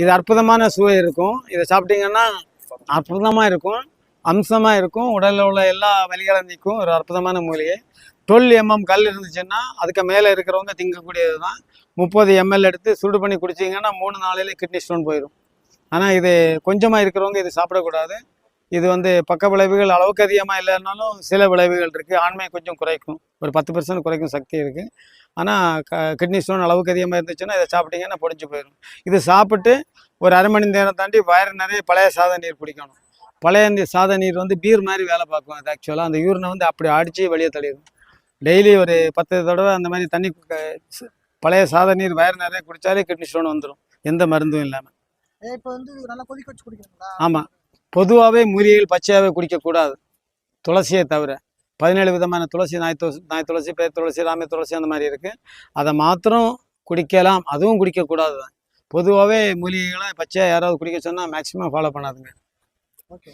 இது அற்புதமான சுவை இருக்கும். இதை சாப்பிட்டீங்கன்னா அற்புதமாக இருக்கும். அம்சமாக இருக்கும். உடலில் உள்ள எல்லா வலிகளை நிற்கும் ஒரு அற்புதமான மூலிகை. டுவெல் எம்எம் கல் இருந்துச்சுன்னா அதுக்கு மேலே இருக்கிறவங்க திங்கக்கூடியது தான் முப்பது எம்எல் எடுத்து சூடு பண்ணி குடிச்சிங்கன்னா மூணு நாளையில கிட்னி ஸ்டோன் போயிடும் ஆனால் இது கொஞ்சமாக இருக்கிறவங்க இது சாப்பிடக்கூடாது. இது வந்து பக்க விளைவுகள் அளவுக்கு அதிகமாக இல்லைன்னாலும் சில விளைவுகள் இருக்குது ஆண்மை கொஞ்சம் குறைக்கும். ஒரு பத்து பர்சன்ட் குறைக்கும் சக்தி இருக்குது ஆனால் க கிட்னி ஸ்டோன் அளவுக்கு அதிகமாக இருந்துச்சுன்னா இதை சாப்பிட்டீங்கன்னா பொடிஞ்சு போயிடும். இது சாப்பிட்டு ஒரு அரை மணி நேரம் தாண்டி வயிறு நிறைய பழைய சாத நீர் குடிக்கணும். பழைய சாத நீர் வந்து பீர் மாதிரி வேலை பார்க்கும் அது ஆக்சுவலாக அந்த யூரினை வந்து அப்படி அடித்து வெளியே தள்ளிடும். டெய்லி ஒரு பத்து தடவை அந்த மாதிரி தண்ணி பழைய சாத நீர் வயிறு நிறைய குடித்தாலே கிட்னி ஸ்டோன் வந்துடும் எந்த மருந்தும் இல்லாமல் இப்ப வந்து நல்லா கொதிக்க வச்சு குடிக்கணுங்களா ஆமாம் பொதுவாகவே மூலிகைகள் பச்சையாகவே குடிக்கக்கூடாது. துளசியை தவிர. பதினேழு விதமான துளசி நாய் துளசி நாய் துளசி பேர் துளசி ராம துளசி அந்த மாதிரி இருக்குது அதை மாத்திரம் குடிக்கலாம். அதுவும் குடிக்கக்கூடாது. தான் பொதுவாகவே மூலிகைகளை பச்சையாக யாராவது குடிக்க சொன்னால் மேக்ஸிமம் ஃபாலோ பண்ணாதுங்க. ஓகே